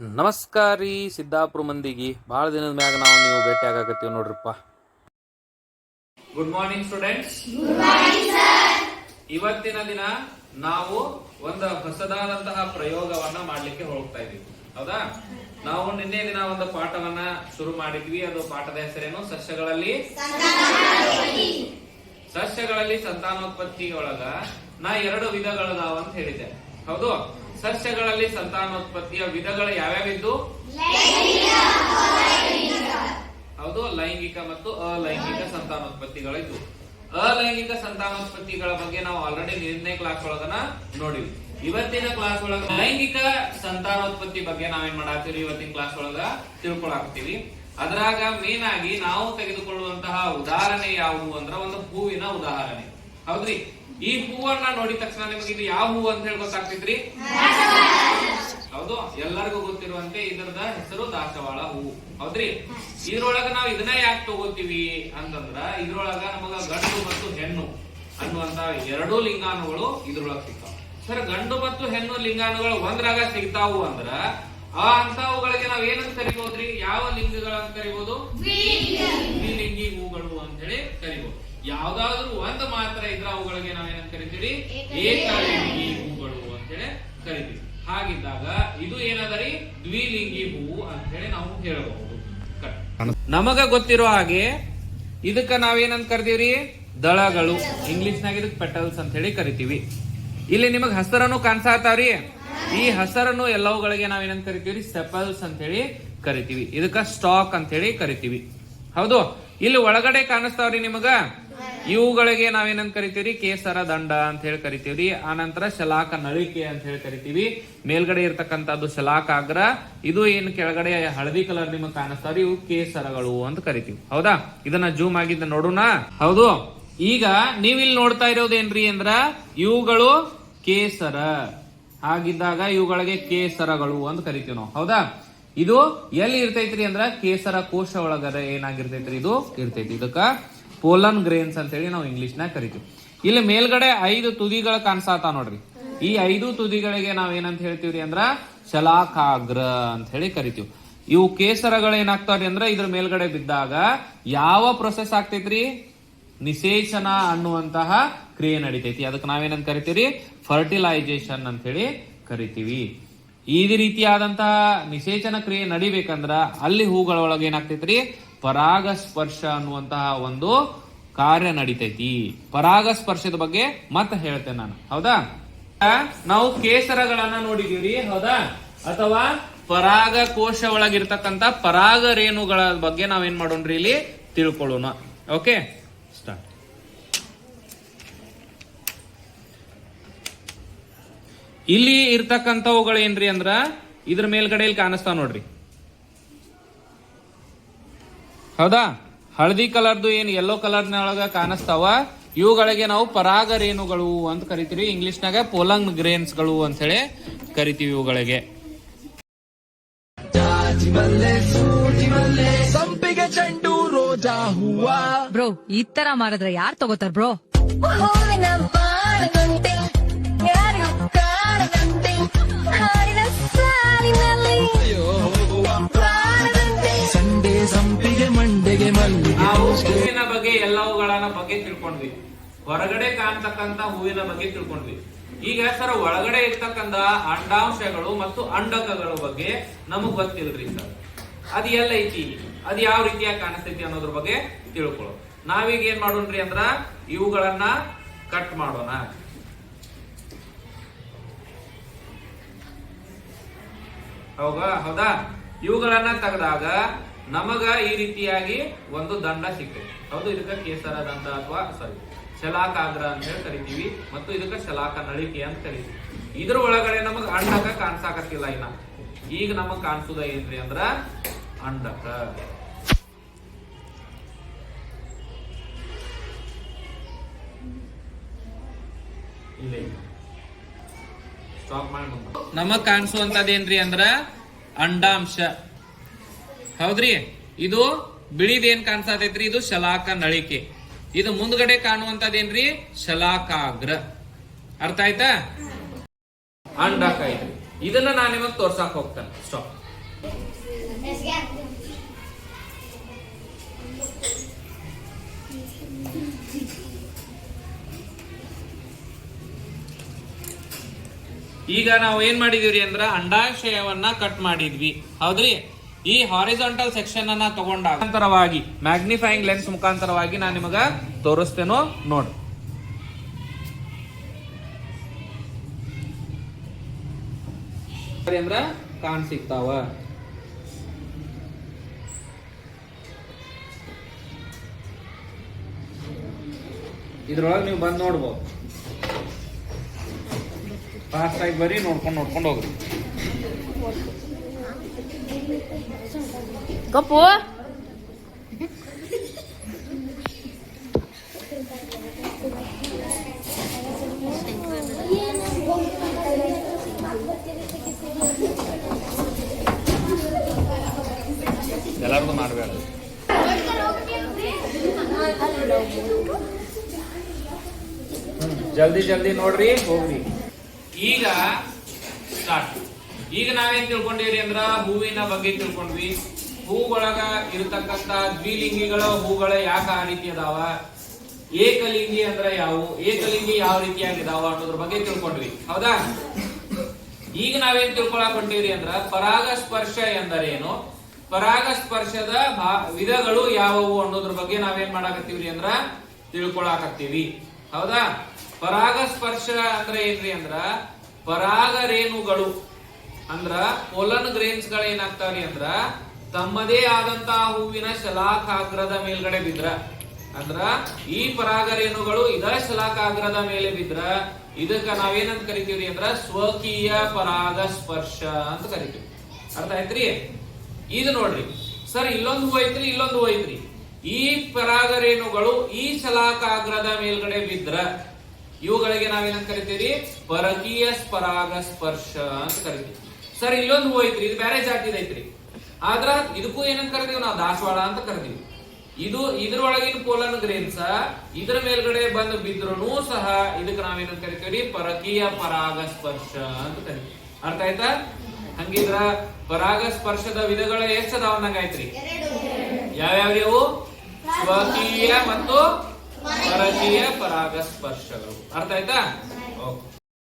ನಮಸ್ಕಾರ ರೀ ಸಿದ್ದಾಪುರ ಮಂದಿಗೆ. ಭಾಳ ದಿನದ ಮ್ಯಾಗ ನಾವು ನೀವು ಭೇಟಿ ಆಗಾಕತ್ತೀವಿ ನೋಡ್ರಿಪ್ಪ. ಗುಡ್ ಮಾರ್ನಿಂಗ್ ಸ್ಟೂಡೆಂಟ್ಸ್ ಇವತ್ತಿನ ದಿನ ನಾವು ಒಂದು ಹೊಸದಾದಂತಹ ಪ್ರಯೋಗವನ್ನ ಮಾಡ್ಲಿಕ್ಕೆ ಹೋಗ್ತಾ ಇದೀವಿ ಹೌದಾ? ನಾವು ನಿನ್ನೆ ದಿನ ಒಂದು ಪಾಠವನ್ನ ಶುರು ಮಾಡಿದ್ವಿ. ಅದು ಪಾಠದ ಹೆಸರೇನು? ಸಸ್ಯಗಳಲ್ಲಿ ಸಸ್ಯಗಳಲ್ಲಿ ಸಂತಾನೋತ್ಪತ್ತಿ ಒಳಗ ನಾ ಎರಡು ವಿಧಗಳದಾವ ಅಂತ ಹೇಳಿದ್ದೆ. ಹೌದು? ಸಸ್ಯಗಳಲ್ಲಿ ಸಂತಾನೋತ್ಪತ್ತಿಯ ವಿಧಗಳು ಯಾವ್ಯಾವಿದ್ದು? ಹೌದು, ಲೈಂಗಿಕ ಮತ್ತು ಅಲೈಂಗಿಕ ಸಂತಾನೋತ್ಪತ್ತಿಗಳಿದ್ದು ಅಲೈಂಗಿಕ ಸಂತಾನೋತ್ಪತ್ತಿಗಳ ಬಗ್ಗೆ ನಾವು ಆಲ್ರೆಡಿ ನಿನ್ನೆ ಕ್ಲಾಸ್ ಒಳಗನ ನೋಡಿವಿ ಇವತ್ತಿನ ಕ್ಲಾಸ್ ಒಳಗ ಲೈಂಗಿಕ ಸಂತಾನೋತ್ಪತ್ತಿ ಬಗ್ಗೆ ನಾವೇನ್ ಮಾಡಾಕ್ತೀವಿ ಇವತ್ತಿನ ಕ್ಲಾಸ್ ಒಳಗ ತಿಳ್ಕೊಳಾಕ್ತಿವಿ ಅದ್ರಾಗ ಮೇನ್ ನಾವು ತೆಗೆದುಕೊಳ್ಳುವಂತಹ ಉದಾಹರಣೆ ಯಾವುದು ಅಂದ್ರ ಒಂದು ಹೂವಿನ ಉದಾಹರಣೆ. ಹೌದ್ರಿ? ಈ ಹೂವನ್ನ ನೋಡಿದ ತಕ್ಷಣ ನಿಮಗೆ ಇದು ಯಾವ ಹೂವು ಅಂತ ಹೇಳಿ ಗೊತ್ತಾಗ್ತಿದ್ರಿ ಹೌದು ಎಲ್ಲರಿಗೂ ಗೊತ್ತಿರುವಂತೆ ಇದರದ ಹೆಸರು ದಾಸವಾಳ ಹೂವು ಹೌದ್ರಿ? ಇದ್ರೊಳಗ ನಾವು ಇದನ್ನ ಯಾಕೆ ತಗೋತೀವಿ ಅಂತಂದ್ರ ಇದ್ರೊಳಗ ನಮಗ ಗಂಡು ಮತ್ತು ಹೆಣ್ಣು ಅನ್ನುವಂತ ಎರಡು ಲಿಂಗಾನುಗಳು ಇದ್ರೊಳಗ ಸಿಗ್ತಾವ. ಸರ್ ಗಂಡು ಮತ್ತು ಹೆಣ್ಣು ಲಿಂಗಾಣುಗಳು ಒಂದ್ರಾಗ ಸಿಗ್ತಾವು ಅಂದ್ರ ಆ ಅಂತವುಗಳಿಗೆ ನಾವ್ ಏನಂತ ಕರಿಬಹುದ್ರಿ ಯಾವ ಲಿಂಗಗಳಂತ ಕರಿಬಹುದು ದ್ವಿಲಿಂಗಿ ಹೂಗಳು ಅಂತ ಹೇಳಿ ಕರಿಬಹುದು ಯಾವ್ದಾದ್ರು ಒಂದು ಮಾತ್ರ ಇದ್ರ ಅವುಗಳಿಗೆ ನಾವೇನಂತ ಕರಿತೀವಿ? ಏಕಲಿಂಗಿ ಹೂಗಳು ಅಂತ ಹೇಳಿ ಕರಿತೀವಿ. ಹಾಗಿದ್ದಾಗ ಇದು ಏನದರಿ? ದ್ವಿಲಿಂಗಿ ಹೂವು ಅಂತ ಹೇಳಿ ನಾವು ಹೇಳಬಹುದು. ನಮಗ ಗೊತ್ತಿರೋ ಹಾಗೆ ಇದಕ್ಕ ನಾವೇನಂತ ಕರಿತೀವ್ರಿ? ದಳಗಳು. ಇಂಗ್ಲಿಷ್ ನಾಗ ಇದಕ್ಕೆ ಪೆಟಲ್ಸ್ ಅಂತ ಹೇಳಿ ಕರಿತೀವಿ. ಇಲ್ಲಿ ನಿಮಗ್ ಹಸರನ್ನು ರೀ ಈ ಹಸರನ್ನು ಎಲ್ಲವುಗಳಿಗೆ ನಾವೇನಂತ ಕರಿತೀವ್ರಿ? ಸೆಪಲ್ಸ್ ಅಂತ ಹೇಳಿ ಕರಿತೀವಿ. ಇದಕ್ಕ ಸ್ಟಾಕ್ ಅಂತ ಹೇಳಿ ಕರಿತೀವಿ. ಹೌದು? ಇಲ್ಲಿ ಒಳಗಡೆ ಕಾಣಿಸ್ತಾವ್ರಿ ನಿಮಗ? ಇವುಗಳಿಗೆ ನಾವೇನಂತ ಕರಿತೀವಿ ಕೇಸರ ದಂಡ ಅಂತ ಹೇಳಿ ಕರಿತೀವ್ರಿ. ಆನಂತರ ಶಲಾಕ ನಳಿಕೆ ಅಂತ ಹೇಳಿ ಕರಿತೀವಿ. ಮೇಲ್ಗಡೆ ಇರ್ತಕ್ಕಂಥದ್ದು ಶಲಾಕಾಗ್ರ. ಇದು ಏನ್ ಕೆಳಗಡೆ ಹಳದಿ ಕಲರ್ ನಿಮಗೆ ಕಾಣಿಸ್ತಾವ್ರಿ? ಇವು ಕೇಸರಗಳು ಅಂತ ಕರಿತೀವಿ. ಹೌದಾ? ಇದನ್ನ ಜೂಮ್ ಆಗಿದ್ದ ನೋಡೋಣ. ಹೌದು. ಈಗ ನೀವಿಲ್ಲಿ ನೋಡ್ತಾ ಇರೋದೇನ್ರಿ ಅಂದ್ರ ಇವುಗಳು ಕೇಸರ. ಹಾಗಿದ್ದಾಗ ಇವುಗಳಿಗೆ ಕೇಸರಗಳು ಅಂತ ಕರಿತೀವಿ ನಾವು. ಹೌದಾ? ಇದು ಎಲ್ಲಿ ಇರ್ತೈತ್ರಿ ಅಂದ್ರ ಕೇಸರ ಕೋಶ ಒಳಗಡೆ ಏನಾಗಿರ್ತೈತ್ರಿ? ಇದು ಇರ್ತೈತಿ. ಇದಕ್ಕ ಪೋಲನ್ ಗ್ರೇನ್ಸ್ ಅಂತ ಹೇಳಿ ನಾವು ಇಂಗ್ಲಿಷ್ ನಾಗ ಕರಿತೀವಿ. ಇಲ್ಲಿ ಮೇಲ್ಗಡೆ ಐದು ತುದಿಗಳು ಕಾಣಿಸ್ತಾ ನೋಡ್ರಿ. ಈ ಐದು ತುದಿಗಳಿಗೆ ನಾವ್ ಏನಂತ ಹೇಳ್ತೀವ್ರಿ ಅಂದ್ರ ಶಲಾಕಾಗ್ರ ಅಂತ ಹೇಳಿ ಕರಿತೀವಿ. ಇವು ಕೇಸರಗಳು ಏನಾಗ್ತಾವ್ರಿ ಅಂದ್ರ ಇದ್ರ ಮೇಲ್ಗಡೆ ಬಿದ್ದಾಗ ಯಾವ ಪ್ರೊಸೆಸ್ ಆಗ್ತೈತ್ರಿ? ನಿಷೇಚನ ಅನ್ನುವಂತಹ ಕ್ರಿಯೆ ನಡಿತೈತಿ. ಅದಕ್ಕೆ ನಾವೇನಂತ ಕರಿತೀವಿ ಫರ್ಟಿಲೈಸೇಷನ್ ಅಂತ ಹೇಳಿ ಕರಿತೀವಿ. ಈ ರೀತಿಯಾದಂತಹ ನಿಷೇಚನ ಕ್ರಿಯೆ ನಡಿಬೇಕಂದ್ರ ಅಲ್ಲಿ ಹೂಗಳೊಳಗೆ ಏನಾಗ್ತೈತ್ರಿ? ಪರಾಗಸ್ಪರ್ಶ ಅನ್ನುವಂತಹ ಒಂದು ಕಾರ್ಯ ನಡಿತೈತಿ. ಪರಾಗಸ್ಪರ್ಶದ ಬಗ್ಗೆ ಮತ್ತೆ ಹೇಳ್ತೇನೆ ನಾನು. ಹೌದಾ? ನಾವು ಕೇಸರಗಳನ್ನ ನೋಡಿದೀವ್ರಿ ಹೌದಾ? ಅಥವಾ ಪರಾಗ ಕೋಶ ಒಳಗಿರ್ತಕ್ಕಂತ ಪರಾಗ ರೇಣುಗಳ ಬಗ್ಗೆ ನಾವೇನ್ ಮಾಡೋಣ್ರಿ ಇಲ್ಲಿ ತಿಳ್ಕೊಳ್ಳೋಣ. ಓಕೆ? ಸ್ಟಾರ್ಟ್ ಇಲ್ಲಿ ಇರ್ತಕ್ಕಂಥವುಗಳೇನ್ರಿ ಅಂದ್ರ ಇದ್ರ ಮೇಲ್ಗಡೆಯಲ್ಲಿ ಕಾಣಿಸ್ತಾವ ನೋಡ್ರಿ. ಹೌದಾ? ಹಳದಿ ಕಲರ್ದು ಏನ್ ಯೆಲ್ಲೋ ಕಲರ್ ಒಳಗ ಕಾಣಿಸ್ತಾವ? ಇವುಗಳಿಗೆ ನಾವು ಪರಾಗ ರೇಣುಗಳು ಅಂತ ಕರಿತೀವಿ ಇಂಗ್ಲಿಷ್ನಾಗ ಪೋಲಂಗ್ ಗ್ರೇನ್ಸ್ಗಳು ಅಂತ ಹೇಳಿ ಕರಿತೀವಿ ಇವುಗಳಿಗೆ. ಸಂಪಿಗೆ ಚೆಂಡು ರೋಜಾ ಹೂವ. ಬ್ರೋ ಈ ತರ ಮಾಡಿದ್ರೆ ಯಾರ್ ತಗೋತಾರ ಬ್ರೋ? ಹೂವಿನ ಬಗ್ಗೆ ಎಲ್ಲವುಗಳನ್ನ ಬಗ್ಗೆ ತಿಳ್ಕೊಂಡ್ವಿ. ಹೊರಗಡೆ ಕಾಣ್ತಕ್ಕಂತ ಹೂವಿನ ಬಗ್ಗೆ ತಿಳ್ಕೊಂಡ್ವಿ. ಈಗ ಸರ್ ಒಳಗಡೆ ಇರ್ತಕ್ಕಂತ ಅಂಡಾಂಶಗಳು ಮತ್ತು ಅಂಡಕಗಳ ಬಗ್ಗೆ ನಮಗ್ ಗೊತ್ತಿಲ್ರಿ ಸರ್. ಅದ್ ಎಲ್ಲ ಐತಿ ಅದ್ ಯಾವ ರೀತಿಯಾಗಿ ಕಾಣಿಸ್ತೈತಿ ಅನ್ನೋದ್ರ ಬಗ್ಗೆ ತಿಳ್ಕೊಳ್ಳೋ ನಾವೀಗ ಏನ್ ಮಾಡೋಣ್ರಿ ಅಂದ್ರ ಇವುಗಳನ್ನ ಕಟ್ ಮಾಡೋಣ. ಹೌದಾ? ಹೌದಾ? ಇವುಗಳನ್ನ ತೆಗೆದಾಗ ನಮಗ ಈ ರೀತಿಯಾಗಿ ಒಂದು ದಂಡ ಸಿಗ್ತೈತಿ ಹೌದು, ಇದಕ್ಕ ಕೇಸರ ದಂಡ ಅಥವಾ ಸಾರಿ ಶಲಾಕಾಗ್ರ ಅಂತ ಹೇಳಿ ಕರಿತೀವಿ ಮತ್ತು ಇದಕ್ಕ ಶಲಾಕ ನಳಿಕೆ ಅಂತ ಕರಿತೀವಿ. ಇದ್ರ ಒಳಗಡೆ ನಮಗ ಅಂಡಕ ಕಾಣಿಸಾಕತ್ತಿಲ್ಲ ಇನ್ನ. ಈಗ ನಮಗ್ ಕಾಣಿಸುದ ಏನ್ರಿ ಅಂದ್ರ ಅಂಡಕ. ಸ್ಟಾಪ್ ಮಾಡಿ ನಮಗ್ ಕಾಣಿಸುವಂತದೇನ್ರಿ ಅಂದ್ರ ಅಂಡಾಂಶ. ಹೌದ್ರಿ? ಇದು ಬಿಳಿದೇನ್ ಕಾಣಿಸತೈತ್ರಿ? ಇದು ಶಲಾಕ ನಳಿಕೆ. ಇದು ಮುಂದ್ಗಡೆ ಕಾಣುವಂತದೇನ್ರಿ ಶಲಾಕಾಗ್ರ. ಅರ್ಥ ಆಯ್ತಾ? ಐತ್ರಿ ಇದನ್ನ ನಾನು ನಿಮಗ್ ತೋರ್ಸಾಕ್ ಹೋಗ್ತೇನೆ. ಸ್ಟಾಪ್ ಈಗ ನಾವು ಏನ್ ಮಾಡಿದೀವ್ರಿ ಅಂದ್ರ ಅಂಡಾಶಯವನ್ನ ಕಟ್ ಮಾಡಿದ್ವಿ. ಹೌದ್ರಿ? ಈ ಹಾರಿಜಾಂಟಲ್ ಸೆಕ್ಷನ್ ಅನ್ನ ತಗೊಂಡಾಗ ಮುಖಾಂತರವಾಗಿ ಮ್ಯಾಗ್ನಿಫೈಯಿಂಗ್ ಲೆನ್ಸ್ ಮುಖಾಂತರವಾಗಿ ನಾನು ನಿಮಗ ತೋರಿಸ್ತೇನೋ ನೋಡು. ಅಂದ್ರ ಕಾಣ್ ಸಿಗ್ತಾವ. ಇದ್ರೊಳಗೆ ನೀವು ಬಂದ್ ನೋಡ್ಬೋದು. ಫಾಸ್ಟ್ ಆಗಿ ಬರೀ ನೋಡ್ಕೊಂಡು ನೋಡ್ಕೊಂಡು ಹೋಗ್ರಿ. ಗಪ್ಪು ಎಲ್ಲರಿಗೂ ಮಾಡಬೇಡ. ಜಲ್ದಿ ಜಲ್ದಿ ನೋಡ್ರಿ, ಹೋಗ್ರಿ. ಈಗ ಸ್ಟಾರ್ಟ್ ಈಗ ನಾವೇನ್ ತಿಳ್ಕೊಂಡಿವ್ರಿ ಅಂದ್ರ ಹೂವಿನ ಬಗ್ಗೆ ತಿಳ್ಕೊಂಡ್ವಿ. ಹೂಗೊಳಗ ಇರತಕ್ಕಂತ ದ್ವಿಲಿಂಗಿಗಳ ಹೂಗಳ ಯಾಕ ಆ ರೀತಿ ಅದಾವ? ಏಕಲಿಂಗಿ ಅಂದ್ರ ಯಾವುವು ಏಕಲಿಂಗಿ ಯಾವ ರೀತಿಯಾಗಿದಾವ ಅನ್ನೋದ್ರ ಬಗ್ಗೆ ತಿಳ್ಕೊಂಡ್ವಿ. ಹೌದಾ? ಈಗ ನಾವೇನ್ ತಿಳ್ಕೊಳಕ್ ಹೊಂಟೀವ್ರಿ ಅಂದ್ರ ಪರಾಗಸ್ಪರ್ಶ ಎಂದರೇನು? ಪರಾಗಸ್ಪರ್ಶದ ವಿಧಗಳು ಯಾವುವು ಅನ್ನೋದ್ರ ಬಗ್ಗೆ ನಾವೇನ್ ಮಾಡಾಕತ್ತೀವ್ರಿ ಅಂದ್ರ ತಿಳ್ಕೊಳಾಕತ್ತೀವಿ. ಹೌದಾ? ಪರಾಗಸ್ಪರ್ಶ ಅಂದ್ರೆ ಏನ್ರಿ ಅಂದ್ರ ಪರಾಗ ರೇಣುಗಳು ಅಂದ್ರ ಪೊಲನ್ ಗ್ರೇನ್ಸ್ಗಳು ಏನಾಗ್ತಾವ್ರಿ ಅಂದ್ರ ತಮ್ಮದೇ ಆದಂತಹ ಹೂವಿನ ಶಲಾಕಾಗ್ರದ ಮೇಲ್ಗಡೆ ಬಿದ್ರ. ಅಂದ್ರ ಈ ಪರಾಗರೇಣುಗಳು ಇದರ ಶಲಾಕಾಗ್ರದ ಮೇಲೆ ಬಿದ್ರ. ಇದಕ್ಕ ನಾವೇನಂತ ಕರಿತೀವ್ರಿ ಅಂದ್ರ ಸ್ವಕೀಯ ಪರಾಗ ಸ್ಪರ್ಶ ಅಂತ ಕರಿತೀವಿ. ಅರ್ಥ ಆಯ್ತ್ರಿ? ಇದು ನೋಡ್ರಿ. ಸರ್, ಇಲ್ಲೊಂದು ಹೂ ಐತ್ರಿ, ಇಲ್ಲೊಂದು ಹೂ ಐತ್ರಿ. ಈ ಪರಾಗರೇಣುಗಳು ಈ ಶಲಾಕಾಗ್ರದ ಮೇಲ್ಗಡೆ ಬಿದ್ರ. ಇವುಗಳಿಗೆ ನಾವೇನಂತ ಕರಿತೀವಿ ಪರಕೀಯ ಪರಾಗ ಸ್ಪರ್ಶ ಅಂತ ಕರಿತೀವಿ. ಸರ್, ಇಲ್ಲೊಂದು ಹೂ ಐತ್ರಿ, ಇದು ಬೇರೆ ಜಾತಿದ ಐತ್ರಿ ಆದ್ರ ಇದಕ್ಕೂ ಏನಂತ ಕರಿತೀವಿ ನಾವು? ದಾಸವಾಳ ಅಂತ ಕರಿತೀವಿ ಇದು ಇದ್ರೊಳಗಿನ ಪೋಲನ್ ಗ್ರೇನ್ಸ, ಇದ್ರ ಮೇಲ್ಗಡೆ ಬಂದು ಬಿದ್ರು ಸಹ ಇದಕ್ಕೆ ನಾವೇನಂತ ಕರಿತೀವಿ? ಪರಕೀಯ ಪರಾಗಸ್ಪರ್ಶ ಅಂತ ಕರಿತೀವಿ. ಅರ್ಥ ಆಯ್ತಾ? ಹಂಗಿದ್ರ ಪರಾಗಸ್ಪರ್ಶದ ವಿಧಗಳ ಎಷ್ಟ್ ಯಾವ ಯಾವ್ಯಾವ್ಯಾವು ಸ್ವಕೀಯ ಮತ್ತು ಪರಕೀಯ ಪರಾಗಸ್ಪರ್ಶಗಳು. ಅರ್ಥ ಆಯ್ತಾ?